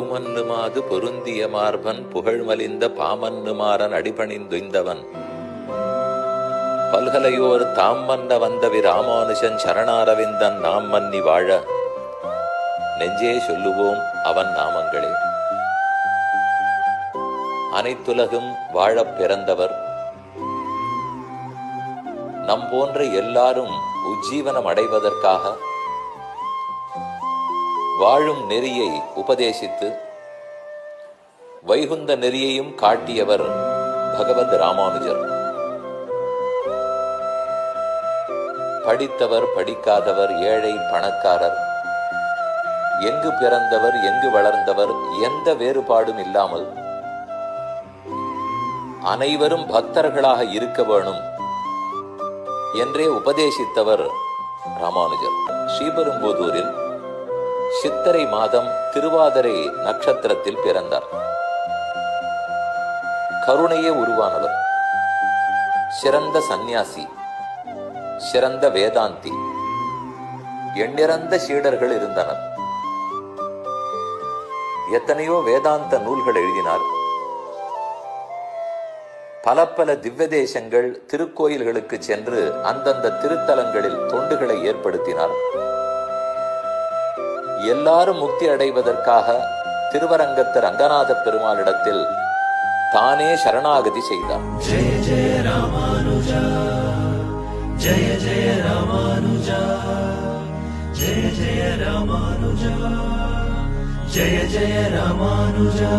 பூமன்னுமாது பொருந்திய மார்பன் புகழ்மலிந்த பாமன்னுமாறன் அடிபணிந்துய்ந்தவன். பல்கலையோர் தாம் மன்ன வந்தவி ராமானுஜன் சரணாரவிந்தன் நாம் மன்னி வாழ. நெஞ்சே சொல்லுவோம் அவன் நாமங்களே. அனைத்துலகும் வாழப் பிறந்தவர். நம் போன்ற எல்லாரும் உஜ்ஜீவனம் அடைவதற்காக வாழும் நெறியை உபதேசித்து வைகுந்த நெறியையும் காட்டியவர் பகவத் ராமானுஜர். படித்தவர் படிக்காதவர் ஏழை பணக்காரர் எங்கு பிறந்தவர் எங்கு வளர்ந்தவர் எந்த வேறுபாடும் இல்லாமல் அனைவரும் பக்தர்களாக இருக்க வேணும் என்றே உபதேசித்தவர் ராமானுஜர். ஸ்ரீபெரும்புதூரில் சித்திரை மாதம் திருவாதிரை நட்சத்திரத்தில் பிறந்தார். கருணையே உருவானவர். சிறந்த சந்நியாசி சிறந்த வேதாந்தி எண்ணிறந்த சீடர்கள் இருந்தனர். எத்தனையோ வேதாந்த நூல்கள் எழுதினார். பல பல திவ்ய தேசங்கள் திருக்கோயில்களுக்கு சென்று அந்தந்த திருத்தலங்களில் தொண்டுகளை ஏற்படுத்தினார். எல்லாரும் முக்தி அடைவதற்காக திருவரங்கத்து ரங்கநாத பெருமாளிடத்தில் தானே சரணாகதி செய்தார். ஜெய ஜெய ராமானுஜா ஜெய ஜெய ராமானுஜா ஜெய ஜெய ராமானுஜா ஜெய ஜெய ராமானுஜா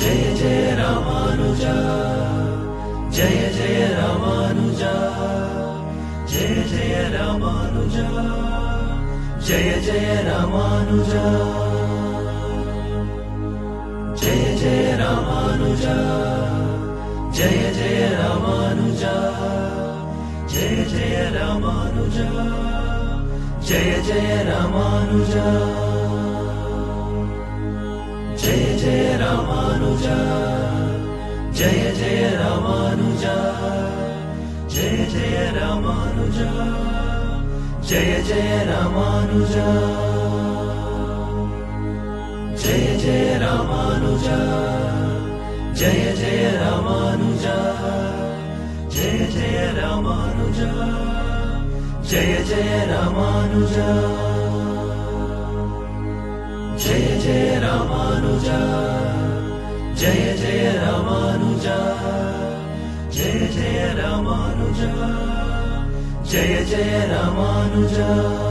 ஜெய ஜெய ராமானுஜா ஜெய ஜெய ராமானுஜா ஜெய ஜெய ராமானுஜா. జయ జయ రామానుజ. జయ జయ రామానుజ. జయ జయ రామానుజ. జయ జయ రామానుజ. జయ జయ రామానుజ. జయ జయ రామానుజ. జయ జయ రామానుజ. జయ జయ రామానుజ. జయ జయ రామానుజ. జయ జయ రామానుజ. జయ జయ రామానుజ. జయ జయ రామానుజ. జయ జయ రామానుజ. జయ జయ రామానుజ. జయ జయ రామానుజ. జయ జయ రామానుజ. जय जय रामानुजा